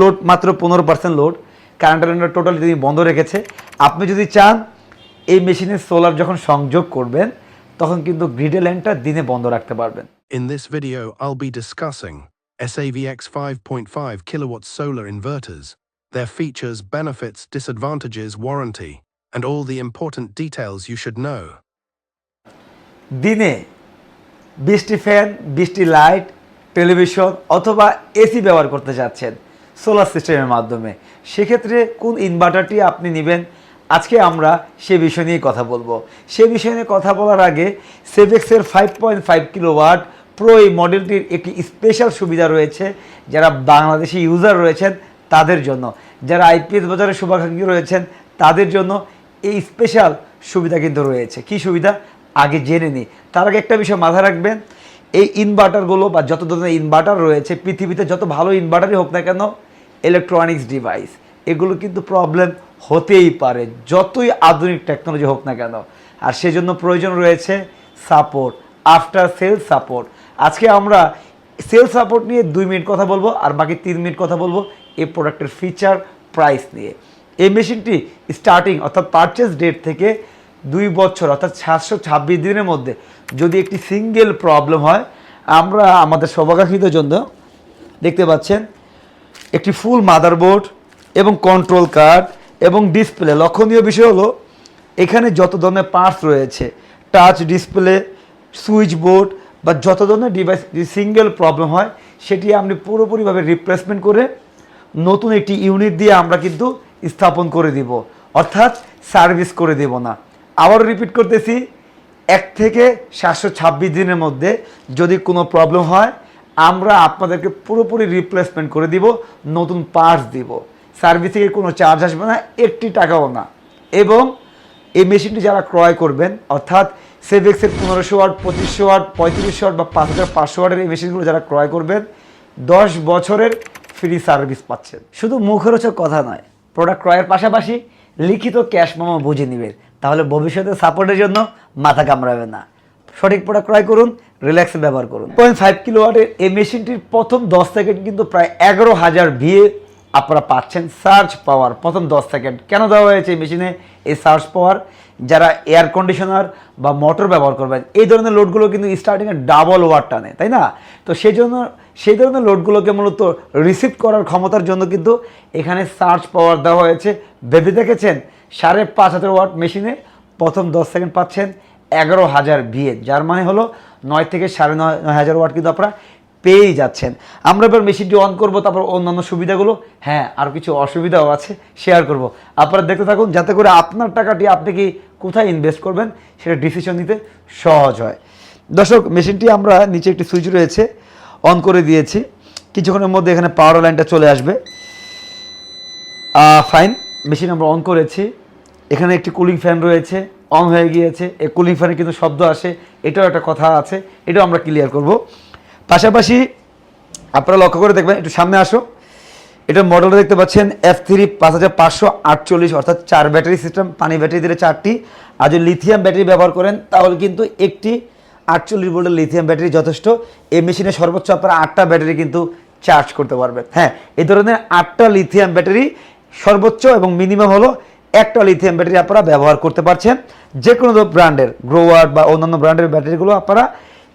Load মাত্র পনেরো percent load কারেন্টের টোটাল তিনি বন্ধ রেখেছে আপনি যদি চান এই মেশিনে সোলার যখন সংযোগ করবেন তখন কিন্তু গ্রিডে লাইনটা দিনে বন্ধ রাখতে পারবেন In this video, I'll be discussing SAVX 5.5 kilowatt solar inverters, their features, benefits, disadvantages, warranty, and all the important details you should know. দিনে বৃষ্টি ফ্যান বৃষ্টি লাইট টেলিভিশন অথবা এসি ব্যবহার করতে যাচ্ছেন সোলার সিস্টেমের মাধ্যমে। সেক্ষেত্রে কোন ইনভার্টারটি আপনি নেবেন? আজকে আমরা সে বিষয় নিয়ে কথা বলব। সে বিষয় নিয়ে কথা বলার আগে সেভেক্সের five point five kilowatt pro এই মডেলটির একটি স্পেশাল সুবিধা রয়েছে। যারা বাংলাদেশি ইউজার রয়েছেন, তাদের জন্য। যারা আইপিএস বাজারে শুভাকাঙ্ক্ষী রয়েছেন, তাদের জন্য এই স্পেশাল সুবিধা কিন্তু রয়েছে। কি সুবিধা? আগে জেনে নিই। তার আগে একটা বিষয় মাথায় রাখবেন। এই ইনভার্টারগুলো বা যত ধরনের ইনভার্টার রয়েছে, পৃথিবীতে যত ভালো ইনভার্টারই হোক না কেন ইলেকট্রনিক্স ডিভাইস এগুলো কিন্তু প্রবলেম হতেই পারে, যতই আধুনিক টেকনোলজি হোক না কেন। আর সেজন্য প্রয়োজন রয়েছে সাপোর্ট আফটার সেল সাপোর্ট আজকে আমরা সেল সাপোর্ট নিয়ে দুই মিনিট কথা বলব, আর বাকি তিন মিনিট কথা বলব এই প্রোডাক্টের ফিচার প্রাইস নিয়ে। এই মেশিনটি স্টার্টিং অর্থাৎ পারচেস ডেট থেকে দুই বছর, অর্থাৎ সাতশো ছাব্বিশ দিনের মধ্যে যদি একটি সিঙ্গেল প্রবলেম হয়, আমরা আমাদের সৌভাগ্যিত জন্য দেখতে পাচ্ছেন একটি ফুল মাদারবোর্ড এবং কন্ট্রোল কার্ড এবং ডিসপ্লে লক্ষণীয় বিষয় হলো, এখানে যত ধরনের পার্টস রয়েছে টাচ ডিসপ্লে সুইচ বোর্ড বা যত ধরনের ডিভাইস সিঙ্গেল প্রবলেম হয়, সেটি আপনি পুরোপুরিভাবে রিপ্লেসমেন্ট করে নতুন একটি ইউনিট দিয়ে আমরা কিন্তু স্থাপন করে দিব। অর্থাৎ সার্ভিস করে দেব না। আবারও রিপিট করতেছি, এক থেকে সাতশো ছাব্বিশ দিনের মধ্যে যদি কোনো প্রবলেম হয় আমরা আপনাদেরকে পুরোপুরি রিপ্লেসমেন্ট করে দিব, নতুন পার্টস দিব। সার্ভিসিংয়ের কোনো চার্জ আসবে না, একটি টাকাও না। এবং এই মেশিনটি যারা ক্রয় করবেন, অর্থাৎ সেভেক্সের পনেরোশো ওয়াট পঁচিশশো ওয়াট পঁয়ত্রিশশো ওয়াট বা পাঁচ হাজার পাঁচশো ওয়াটের এই মেশিনগুলো যারা ক্রয় করবেন, দশ বছরের ফ্রি সার্ভিস পাচ্ছেন। শুধু মুখরোচক কথা নয় প্রোডাক্ট ক্রয়ের পাশাপাশি লিখিত ক্যাশ মামা বুঝে নেবেন। তাহলে ভবিষ্যতে সাপোর্টের জন্য মাথা কামড়াবে না। সঠিক প্রোডাক্ট ক্রয় করুন, রিল্যাক্সে ব্যবহার করুন। পয়েন্ট ফাইভ কিলো ওয়াটের এই মেশিনটির প্রথম দশ সেকেন্ড কিন্তু প্রায় এগারো হাজার ভিএ আপনারা পাচ্ছেন সার্চ পাওয়ার প্রথম দশ সেকেন্ড কেন দেওয়া হয়েছে এই মেশিনে? এই সার্চ পাওয়ার যারা এয়ার কন্ডিশনার বা মোটর ব্যবহার করবেন, এই ধরনের লোডগুলো কিন্তু স্টার্টিংয়ে ডাবল ওয়াট টানে, তাই না? তো সেই জন্য, সেই ধরনের লোডগুলোকে মূলত রিসিভ করার ক্ষমতার জন্য কিন্তু এখানে সার্চ পাওয়ার দেওয়া হয়েছে। ভেবে দেখেছেন? সাড়ে পাঁচ হাজার ওয়াট মেশিনে প্রথম দশ সেকেন্ড পাচ্ছেন এগারো হাজার ভিএ, যার মানে হলো নয় থেকে সাড়ে নয় নয় হাজার ওয়াট কিন্তু আপনারা পেয়েই যাচ্ছেন। আমরা এবার মেশিনটি অন করব, তারপর অন্যান্য সুবিধাগুলো হ্যাঁ আর কিছু অসুবিধাও আছে শেয়ার করব। আপনারা দেখতে থাকুন, যাতে করে আপনার টাকাটি আপনি কি কোথায় ইনভেস্ট করবেন, সেটা ডিসিশন নিতে সহজ হয়। দর্শক মেশিনটি আমরা নিচে একটি সুইচ রয়েছে অন করে দিয়েছি। কিছুক্ষণের মধ্যে এখানে পাওয়ার লাইনটা চলে আসবে। ফাইন মেশিন আমরা অন করেছি। এখানে একটি কুলিং ফ্যান রয়েছে। অন হয়ে গিয়েছে, এ কুলিং কিন্তু শব্দ আসে, এটাও একটা কথা আছে, এটাও আমরা ক্লিয়ার করব। পাশাপাশি আপনারা লক্ষ্য করে দেখবেন, একটু সামনে আসো এটার মডেলটা দেখতে পাচ্ছেন এফ থ্রি পাঁচ হাজার পাঁচশো আটচল্লিশ, অর্থাৎ চার ব্যাটারি সিস্টেম পানি ব্যাটারি দিলে চারটি। আর যদি লিথিয়াম ব্যাটারি ব্যবহার করেন, তাহলে কিন্তু একটি আটচল্লিশ ভোল্টের লিথিয়াম ব্যাটারি যথেষ্ট। এই মেশিনে সর্বোচ্চ আপনারা আটটা ব্যাটারি কিন্তু চার্জ করতে পারবেন। হ্যাঁ এই ধরনের আটটা লিথিয়াম ব্যাটারি সর্বোচ্চ এবং মিনিমাম হলো একটা লিথিয়াম ব্যাটারি আপনারা ব্যবহার করতে পারছেন। যে কোনো ব্র্যান্ডের গ্রোয়ার বা অন্যান্য ব্র্যান্ডের ব্যাটারিগুলো আপনারা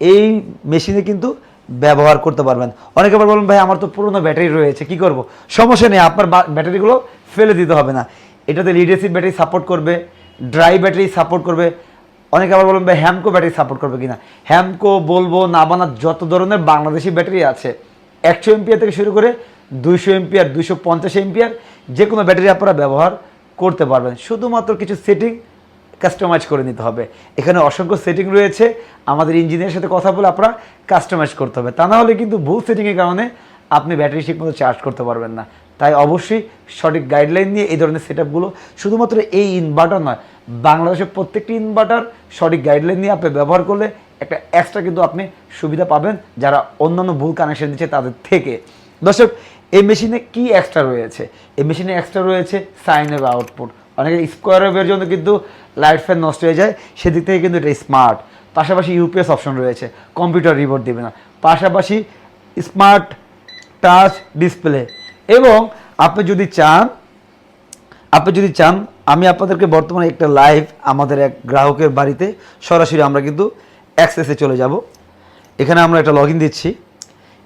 এই মেশিনে কিন্তু ব্যবহার করতে পারবেন। অনেকে আবার বলবেন, ভাই, আমার তো পুরনো ব্যাটারি রয়েছে, কি করব? সমস্যা নেই, আপনার ব্যাটারিগুলো ফেলে দিতে হবে না। এটাতে লিড অ্যাসিড ব্যাটারি সাপোর্ট করবে ড্রাই ব্যাটারি সাপোর্ট করবে। অনেকে আবার বলবেন, ভাই হ্যামকো ব্যাটারি সাপোর্ট করবে কিনা? হ্যামকো বলব নাবানা যত ধরনের বাংলাদেশি ব্যাটারি আছে, একশো এমপিয়ার থেকে শুরু করে দুইশো এমপিয়ার দুইশো পঞ্চাশ এমপিয়ার যে কোনো ব্যাটারি আপনারা ব্যবহার করতে পারবেন। শুধুমাত্র কিছু সেটিং কাস্টমাইজ করে নিতে হবে। এখানে অসংখ্য সেটিং রয়েছে। আমাদের ইঞ্জিনিয়ারের সাথে কথা বলে আপনারা কাস্টমাইজ করতে হবে। তা না হলে কিন্তু ভুল সেটিংয়ের কারণে আপনি ব্যাটারি ঠিকমতো চার্জ করতে পারবেন না। তাই অবশ্যই সঠিক গাইডলাইন নিয়ে এই ধরনের সেট শুধুমাত্র এই ইনভার্টার নয়, বাংলাদেশের প্রত্যেকটি ইনভার্টার সঠিক গাইডলাইন নিয়ে আপনি ব্যবহার করলে একটা এক্সট্রা কিন্তু আপনি সুবিধা পাবেন যারা অন্যান্য ভুল কানেকশন দিচ্ছে তাদের থেকে। দর্শক এই মেশিনে কি এক্সট্রা রয়েছে? এই মেশিনে এক্সট্রা রয়েছে সাইনের আউটপুট অনেকে স্কোয়ার ওয়েভের জন্য কিন্তু লাইট ফ্যান নষ্ট হয়ে যায়, সেদিক থেকে কিন্তু এটা স্মার্ট পাশাপাশি ইউপিএস অপশন রয়েছে কম্পিউটার রিপোর্ট দেবে না। পাশাপাশি স্মার্ট টাচ ডিসপ্লে এবং আপনি যদি চান, আপনি যদি চান, আমি আপনাদেরকে বর্তমানে একটা লাইভ আমাদের এক গ্রাহকের বাড়িতে, সরাসরি আমরা কিন্তু অ্যাক্সেসে চলে যাব। এখানে আমরা একটা লগ দিচ্ছি।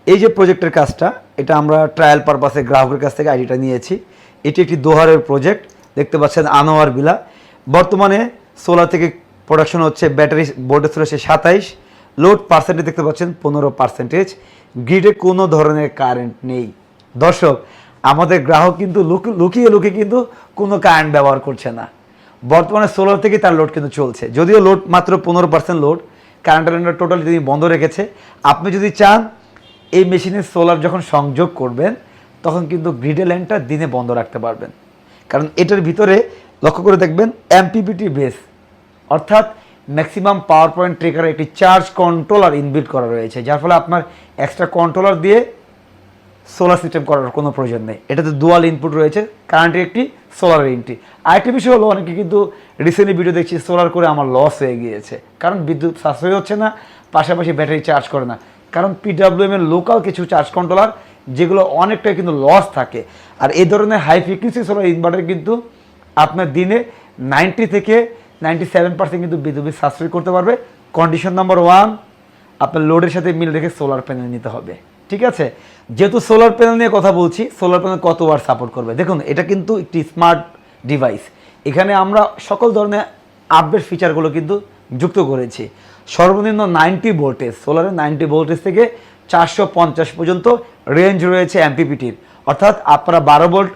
এই যে প্রজেক্টের কাজটা, এটা আমরা ট্রায়াল পারপাসে গ্রাহকের কাছ থেকে আইডিটা নিয়েছি। এটি একটি দোহারের প্রজেক্ট দেখতে পাচ্ছেন আনোয়ার বিলা। বর্তমানে সোলার থেকে প্রোডাকশন হচ্ছে ব্যাটারি বোর্ডে চলেছে সাতাইশ। লোড পার্সেন্টেজ দেখতে পাচ্ছেন পনেরো পার্সেন্টেজ গ্রিডে কোনো ধরনের কারেন্ট নেই। দর্শক, আমাদের গ্রাহক কিন্তু লুক- লুকিয়ে লুকিয়ে কিন্তু কোনো কারেন্ট ব্যবহার করছে না। বর্তমানে সোলার থেকে তার লোড কিন্তু চলছে। যদিও লোড মাত্র পনেরো পার্সেন্ট লোড কারেন্ট টোটালি তিনি বন্ধ রেখেছে। আপনি যদি চান এই মেশিনে সোলার যখন সংযোগ করবেন, তখন কিন্তু গ্রিডে লাইনটা দিনে বন্ধ রাখতে পারবেন। কারণ এটার ভিতরে লক্ষ্য করে দেখবেন এমপিপিটি বেস অর্থাৎ ম্যাক্সিমাম পাওয়ার পয়েন্ট ট্রেকারে একটি চার্জ কন্ট্রোলার ইনবিল্ড করা রয়েছে, যার ফলে আপনার এক্সট্রা কন্ট্রোলার দিয়ে সোলার সিস্টেম করার কোনো প্রয়োজন নেই। এটাতে দুয়াল ইনপুট রয়েছে কারেন্টের একটি সোলারের ইনটি আরেকটি বিষয় হলো, অনেকে কিন্তু রিসেন্টলি ভিডিও দেখছি সোলার করে আমার লস হয়ে গিয়েছে, কারণ বিদ্যুৎ সাশ্রয় হচ্ছে না, পাশাপাশি ব্যাটারি চার্জ করে না। কারণ পিডাব্লিউএম এর লোকাল কিছু চার্জ কন্ট্রোলার যেগুলো অনেকটাই কিন্তু লস থাকে। আর এই ধরনের হাই ফ্রিকুয়েন্সি সোলার ইনভার্টার কিন্তু আপনার দিনে নাইনটি থেকে নাইনটি সেভেন পার্সেন্ট কিন্তু বিদ্যুৎ সাশ্রয় করতে পারবে। কন্ডিশন নাম্বার ওয়ান আপনার লোডের সাথে মিল রেখে সোলার প্যানেল নিতে হবে। ঠিক আছে? যেহেতু সোলার প্যানেল নিয়ে কথা বলছি সোলার প্যানেল কত ওয়াট সাপোর্ট করবে? দেখুন, এটা কিন্তু একটি স্মার্ট ডিভাইস এখানে আমরা সকল ধরনের আপডেট ফিচারগুলো কিন্তু যুক্ত করেছি। সর্বনিম্ন নাইনটি ভোল্টেজ সোলারের নাইনটি ভোল্টেজ থেকে চারশো পঞ্চাশ পর্যন্ত রেঞ্জ রয়েছে এমপিপিটির অর্থাৎ আপনারা বারো ভোল্ট,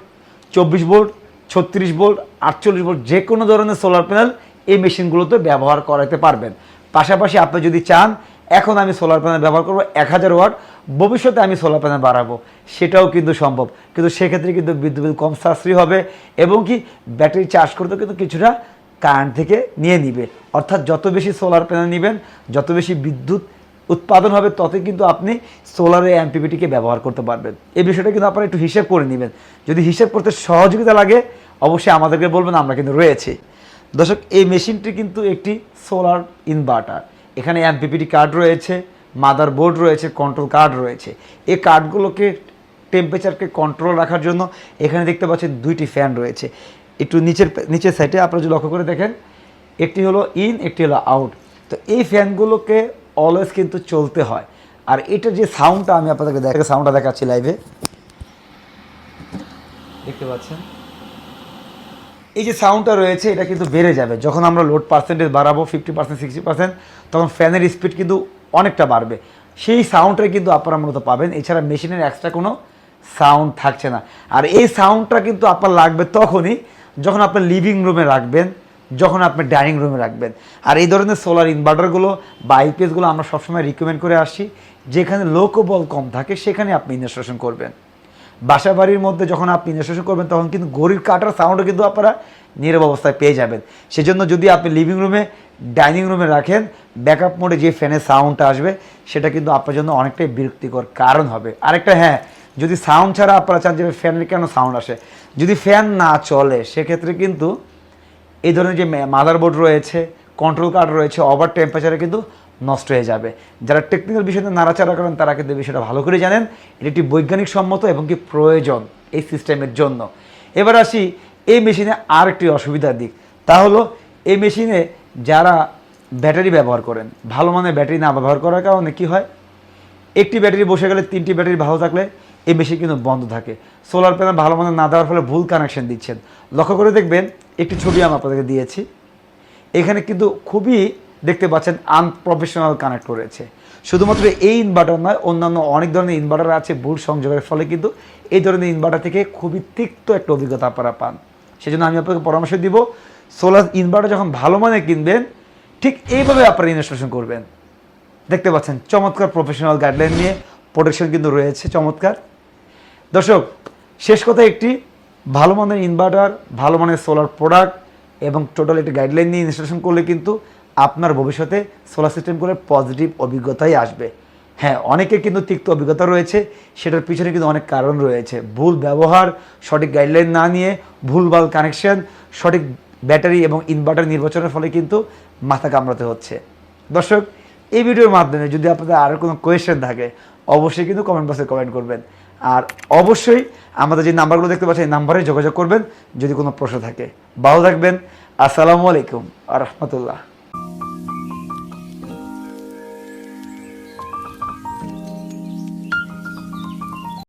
চব্বিশ ভোল্ট, ছত্রিশ ভোল্ট, আটচল্লিশ ভোল্ট যে কোনো ধরনের সোলার প্যানেল এই মেশিনগুলোতে ব্যবহার করাতে পারবেন। পাশাপাশি আপনি যদি চান, এখন আমি সোলার প্যানেল ব্যবহার করব এক হাজার ওয়াট, ভবিষ্যতে আমি সোলার প্যানেল বাড়াবো। সেটাও কিন্তু সম্ভব। কিন্তু সেক্ষেত্রে কিন্তু বিদ্যুৎ কম সাশ্রয়ী হবে এবং কি ব্যাটারি চার্জ করতেও কিন্তু কিছুটা কারেন্ট থেকে নিয়ে নিবে। অর্থাৎ যত বেশি সোলার প্যানেল নেবেন, যত বেশি বিদ্যুৎ উৎপাদন হবে ততই কিন্তু আপনি সোলারে এমপিপিটিকে ব্যবহার করতে পারবেন। এই বিষয়টা কিন্তু আপনারা একটু হিসেব করে নেবেন। যদি হিসেব করতে সহযোগিতা লাগে, অবশ্যই আমাদেরকে বলবেন, আমরা কিন্তু রয়েছি। দর্শক, এই মেশিনটি কিন্তু একটি সোলার ইনভার্টার এখানে এমপিপিটি কার্ড রয়েছে মাদার বোর্ড রয়েছে কন্ট্রোল কার্ড রয়েছে। এই কার্ডগুলোকে টেম্পারেচারকে কন্ট্রোল রাখার জন্য এখানে দেখতে পাচ্ছেন দুইটি ফ্যান রয়েছে। একটু নিচের নিচের সাইডে আপনারা যদি লক্ষ্য করে দেখেন, একটি হলো ইন একটি হলো আউট তো এই ফ্যানগুলোকে অলওয়েজ কিন্তু চলতে হয়। আর এটার যে সাউন্ডটা আমি আপনাদেরকে দেখা সাউন্ডটা দেখাচ্ছি লাইভে দেখতে পাচ্ছেন? এই যে সাউন্ডটা রয়েছে, এটা কিন্তু বেড়ে যাবে। যখন আমরা লোড পার্সেন্টেজ বাড়াবো ফিফটি পার্সেন্ট সিক্সটি পার্সেন্ট তখন ফ্যানের স্পিড কিন্তু অনেকটা বাড়বে। সেই সাউন্ডটাই কিন্তু আপনারা মূলত পাবেন। এছাড়া মেশিনের এক্সট্রা কোনো সাউন্ড থাকছে না। আর এই সাউন্ডটা কিন্তু আপনার লাগবে তখনই যখন আপনার লিভিং রুমে রাখবেন, যখন আপনি ডাইনিং রুমে রাখবেন। আর এই ধরনের সোলার ইনভার্টারগুলো বা আইপিএসগুলো আমরা সবসময় রিকমেন্ড করে আসি। যেখানে লোকবল কম থাকে, সেখানে আপনি ইনস্টলেশন করবেন। বাসা বাড়ির মধ্যে যখন আপনি ইনস্টলেশন করবেন, তখন কিন্তু গড়ির কাটার সাউন্ডও কিন্তু আপনারা নীরব অবস্থায় পেয়ে যাবেন। সেজন্য যদি আপনি লিভিং রুমে ডাইনিং রুমে রাখেন ব্যাকআপ মোডে যে ফ্যানের সাউন্ডটা আসবে, সেটা কিন্তু আপনার জন্য অনেকটাই বিরক্তিকর কারণ হবে। আরেকটা হ্যাঁ যদি সাউন্ড ছাড়া আপনারা চান যে ফ্যানের কেন সাউন্ড আসে যদি ফ্যান না চলে, সেক্ষেত্রে কিন্তু এই ধরনের যে মাদারবোর্ড রয়েছে কন্ট্রোল কার্ড রয়েছে ওভার টেম্পারেচারে কিন্তু নষ্ট হয়ে যাবে। যারা টেকনিক্যাল বিষয়তে নাড়াচাড়া করেন, তারা কিন্তু বিষয়টা ভালো করে জানেন। এটি একটি বৈজ্ঞানিক সম্মত এবং কি প্রয়োজন এই সিস্টেমের জন্য। এবার আসি এই মেশিনে আর একটি অসুবিধার দিক। তা হলো, এই মেশিনে যারা ব্যাটারি ব্যবহার করেন, ভালো মানের ব্যাটারি না ব্যবহার করার কারণে কি হয়? একটি ব্যাটারি বসে গেলে তিনটি ব্যাটারি ভালো থাকলে এই মেশিন কিন্তু বন্ধ থাকে। সোলার প্যানেল ভালো মানের না দেওয়ার ফলে ভুল কানেকশন দিচ্ছেন। লক্ষ্য করে দেখবেন, একটি ছবি আমি আপনাদেরকে দিয়েছি। এখানে কিন্তু খুবই দেখতে পাচ্ছেন আনপ্রফেশনাল কানেক্ট করেছে শুধুমাত্র এই ইনভার্টার নয়, অন্যান্য অনেক ধরনের ইনভার্টার আছে ভুল সংযোগের ফলে কিন্তু এই ধরনের ইনভার্টার থেকে খুবই তিক্ত একটা অভিজ্ঞতা আপনারা পান। সেজন্য আমি আপনাকে পরামর্শ দিব সোলার ইনভার্টার যখন ভালো মানের কিনবেন, ঠিক এইভাবে আপনারা ইনস্টলেশন করবেন। দেখতে পাচ্ছেন, চমৎকার প্রফেশনাল গাইডলাইন নিয়ে প্রোটেকশন কিন্তু রয়েছে, চমৎকার। দর্শক, শেষ কথা একটি, ভালো মানের ইনভার্টার ভালো মানের সোলার প্রোডাক্ট এবং টোটাল একটি গাইডলাইন নিয়ে ইনস্টলেশন করলে কিন্তু আপনার ভবিষ্যতে সোলার সিস্টেম করে পজিটিভ অভিজ্ঞতাই আসবে। হ্যাঁ অনেকের কিন্তু তিক্ত অভিজ্ঞতা রয়েছে, সেটার পিছনে কিন্তু অনেক কারণ রয়েছে। ভুল ব্যবহার, সঠিক গাইডলাইন না নিয়ে ভুলভাল কানেকশন সঠিক ব্যাটারি এবং ইনভার্টার নির্বাচনের ফলে কিন্তু মাথা কামড়াতে হচ্ছে। দর্শক, এই ভিডিওর মাধ্যমে যদি আপনাদের আরও কোনো কোয়েশ্চেন থাকে, অবশ্যই কিন্তু কমেন্ট বক্সে কমেন্ট করবেন। আর অবশ্যই আমাদের যে নাম্বারগুলো দেখতে পাচ্ছি এই নাম্বারে যোগাযোগ করবেন যদি কোনো প্রশ্ন থাকে। ভালো থাকবেন। আসসালামু আলাইকুম আ রহমতুল্লাহ।